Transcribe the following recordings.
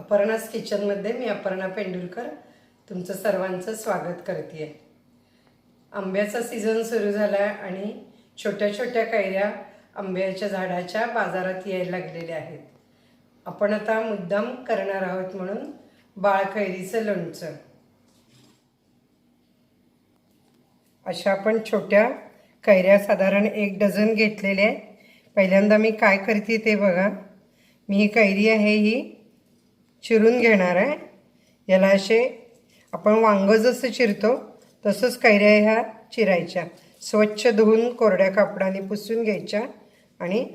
अपर्णास किचनमध्ये मी अपर्णा पेंडुलकर तुमचं सर्वांचं स्वागत करते आहे आंब्याचा सीझन सुरू झाला आहे आणि छोट्या छोट्या कैऱ्या आंब्याच्या झाडाच्या बाजारात यायला लागलेल्या आहेत. आपण आता मुद्दाम करणार आहोत म्हणून बाळकैरीचं लोणचं. अशा आपण छोट्या कैऱ्या साधारण एक डझन घेतलेल्या आहेत. पहिल्यांदा मी काय करते ते बघा. मी ही कैरी आहे ही चिरून घेणार आहे. याला असे आपण वांगं जसं चिरतो तसंच कैऱ्या ह्या चिरायच्या. स्वच्छ धुवून कोरड्या कापडाने पुसून घ्यायच्या आणि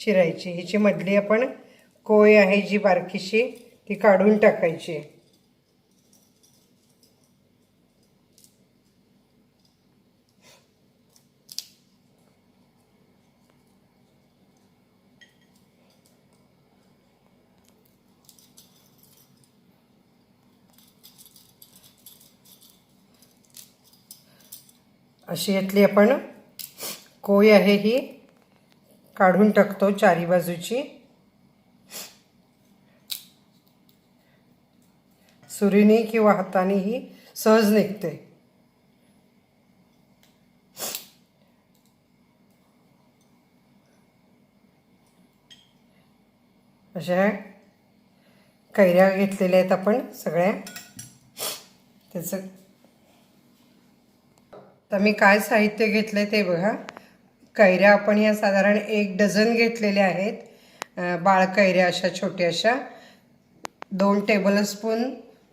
चिरायची. हिची मधली आपण कोय आहे जी बारकीशी ती काढून टाकायची. अशी यातली आपण कोय आहे ही काढून टाकतो चारी बाजूची. सुरीने किंवा हाताने ही सहज निघते. अशा कैऱ्या घेतलेल्या आहेत आपण सगळ्या. त्याचं तर मी काय साहित्य घेतलं ते बघा. कैऱ्या आपण या साधारण एक डझन घेतलेल्या आहेत. बाळ कैऱ्या अशा छोट्याशा दोन टेबलस्पून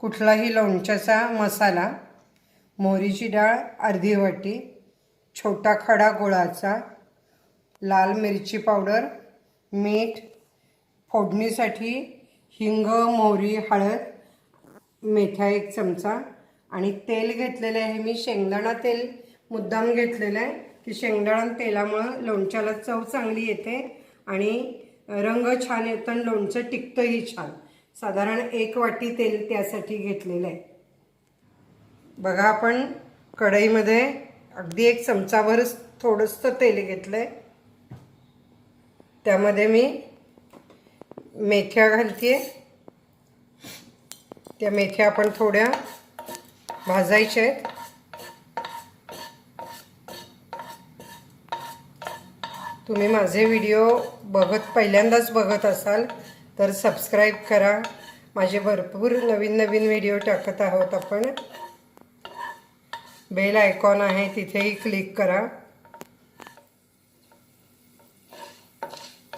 कुठलाही लोणच्याचा मसाला मोहरीची डाळ अर्धी वाटी छोटा खडा गुळाचा लाल मिरची पावडर मीठ फोडणीसाठी हिंग मोहरी हळद मेथ्या एक चमचा आणि तेल घेतलेलं आहे मी शेंगदाणा तेल. मुद्दाम घेतलेलं आहे की शेंगदाण तेलामुळं लोणच्याला चव चांगली येते आणि रंग छान येतं आणि लोणचं टिकतंही छान. साधारण एक वाटी तेल त्यासाठी घेतलेलं आहे. बघा आपण कढईमध्ये अगदी एक चमचाभरच थोडंसं तेल घेतलं आहे त्यामध्ये मी मेथ्या घालते त्या मेथ्या आपण थोड्या भाजायच्या आहेत. तुम्ही माझे व्हिडिओ बघत पहिल्यांदाच बघत असाल तर सबस्क्राईब करा. माझे भरपूर नवीन नवीन व्हिडिओ टाकत आहोत आपण. बेल आयकॉन आहे तिथेही क्लिक करा.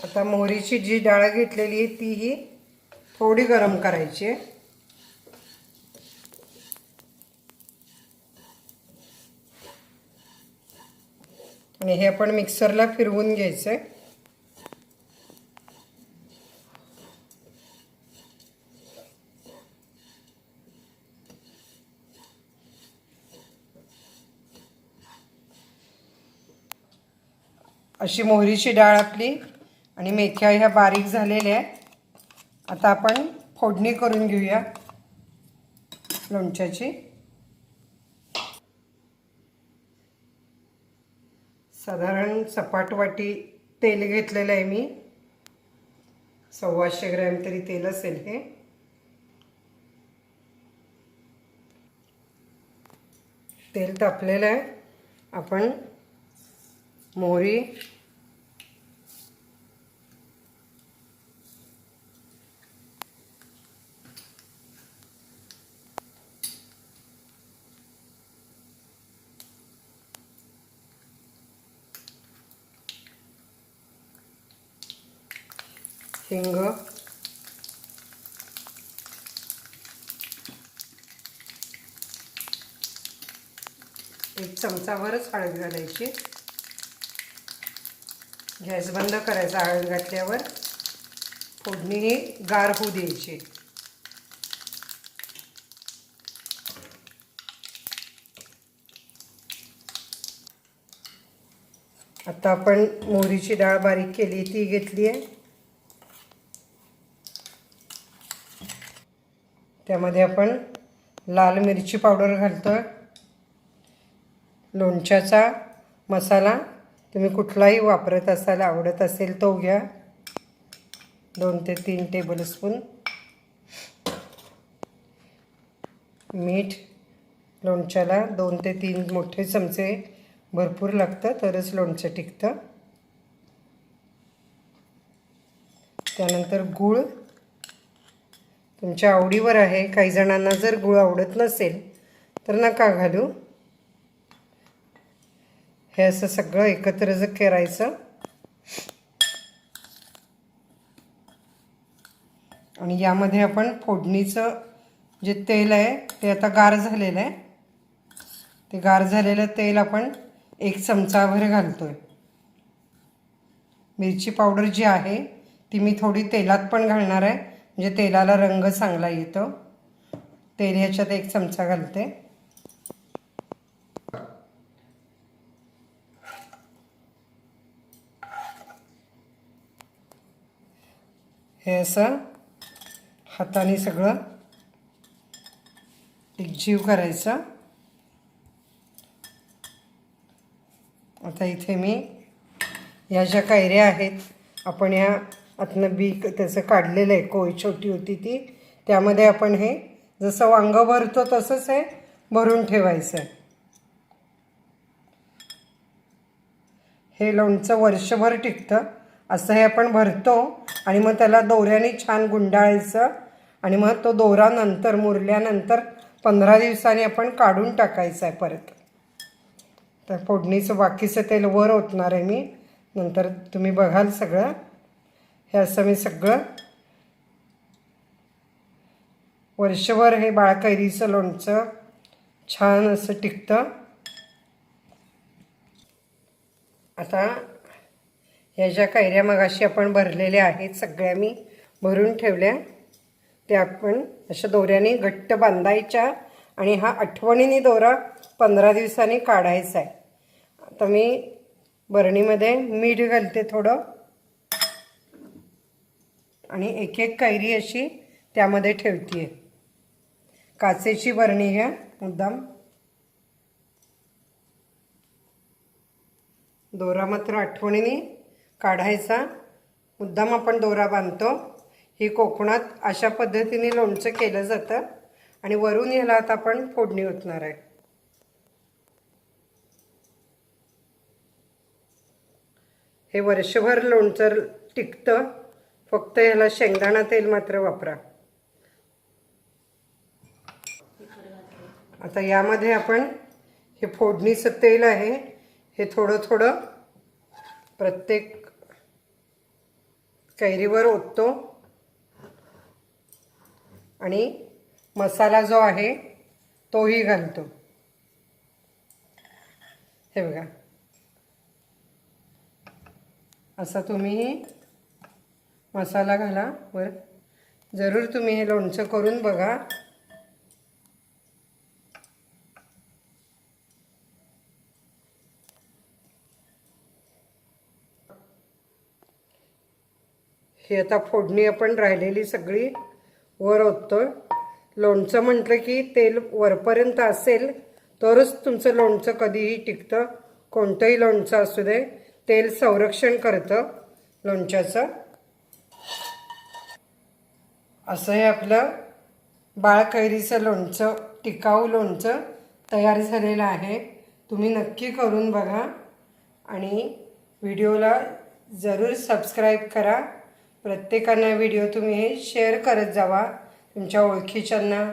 आता मोहरीची जी डाळ घेतलेली आहे तीही थोडी गरम करायची आहे. आणि हे आपण मिक्सरला फिरवून घ्यायचं आहे अशी मोहरीची डाळ आपली आणि मेथ्या ह्या बारीक झालेल्या आहेत. आता आपण फोडणी करून घेऊया लोणच्याची. साधारण सपाट वाटी तेल घेतलेलं आहे मी. सव्वाशे ग्रॅम तरी तेल असेल हे. तेल तापलेलं आहे. आपण मोहरी हिंग एक चमचावरच हळद घालायची. गॅस बंद करायचा हळद घातल्यावर फोडणी ही गार होऊ द्यायची. आता आपण मोहरीची डाळ बारीक केली ती घेतली आहे त्यामध्ये आपण लाल मिरची पावडर घालतो लोणच्याचा मसाला तुम्ही कुठलाही वापरत असाल आवडत असेल तो घ्या. दोन ते तीन टेबलस्पून मीठ. लोणच्याला दोन ते तीन मोठे चमचे भरपूर लागतं तरच लोणचं टिकतं. त्यानंतर गूळ. तुमच्या आवडीवर आहे काही जणांना जर गुळ आवडत नसेल तर नका घालू. हे असं सगळं एकत्र जर करायचं आणि यामध्ये आपण फोडणीचं जे तेल आहे ते आता गार झालेलं आहे. ते गार झालेलं तेल आपण एक चमचाभर घालतो आहे मिरची पावडर जी आहे ती मी थोडी तेलात पण घालणार आहे. म्हणजे तेलाला रंग चांगला येतो. तेल ह्याच्यात एक चमचा घालते. हे असं हाताने सगळं एकजीव करायचं. आता इथे मी ह्या ज्या कैऱ्या आहेत आपण ह्या आतनं बी त्याचं काढलेलं आहे कोय छोटी होती ती. त्यामध्ये आपण हे जसं वांग भरतो तसंच हे भरून ठेवायचं. आहे हे लोणचं वर्षभर टिकतं. असं हे आपण भरतो आणि मग त्याला दोऱ्याने छान गुंडाळायचं आणि मग तो दोरा नंतर मुरल्यानंतर पंधरा दिवसांनी आपण काढून टाकायचं आहे परत. तर फोडणीचं बाकीचं तेल वर ओतणार आहे मी. नंतर तुम्ही बघाल सगळं. हे असं मी सगळं वर्षभर हे बाळकैरीचं लोणचं छान असं टिकतं. आता ह्या ज्या कैऱ्या मगाशी आपण भरलेल्या आहेत सगळ्या मी भरून ठेवल्या. त्या आपण अशा दोऱ्याने घट्ट बांधायच्या आणि हा आठवणीने दोरा पंधरा दिवसांनी काढायचा आहे. आता मी बरणीमध्ये मीठ घालते थोडं. आणि एक एक कैरी अशी त्यामध्ये ठेवते काचेची बरणी घ्या मुद्दाम. दोरा मात्र आठवणीने काढायचा. मुद्दाम आपण दोरा बांधतो. ही कोकणात अशा पद्धतीने लोणचं केलं जातं आणि वरून याला आता आपण फोडणी ओतणार आहे. हे वर्षभर लोणचं टिकतं. फक्त याला शेंगदाणा तेल मात्र वापरा. आता यामध्ये आपण हे फोडणीचं तेल आहे हे थोडं थोडं प्रत्येक कैरीवर ओततो. आणि मसाला जो आहे तोही घालतो. हे बघा. असं तुम्ही मसाला घाला वर. जरूर तुम्ही हे लोणचं करून बघा. ही आता फोडणी आपण राहिलेली सगळी वर ओततो लोणचं म्हटलं की तेल वरपर्यंत असेल तरच तुमचं लोणचं कधीही टिकतं. कोणतंही लोणचं असू दे तेल संरक्षण करतं लोणच्याचं. असं हे आपलं बाळकैरीचं लोणचं टिकाऊ लोणचं तयार झालेलं आहे. तुम्ही नक्की करून बघा आणि व्हिडिओला जरूर सबस्क्राईब करा. प्रत्येकांना व्हिडिओ तुम्ही हे शेअर करत जावा. तुमच्या ओळखीच्यांना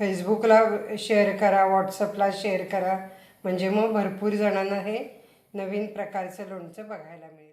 फेसबुकला शेअर करा व्हॉट्सअपला शेअर करा. म्हणजे मग भरपूर जणांना हे नवीन प्रकारचं लोणचं बघायला मिळेल.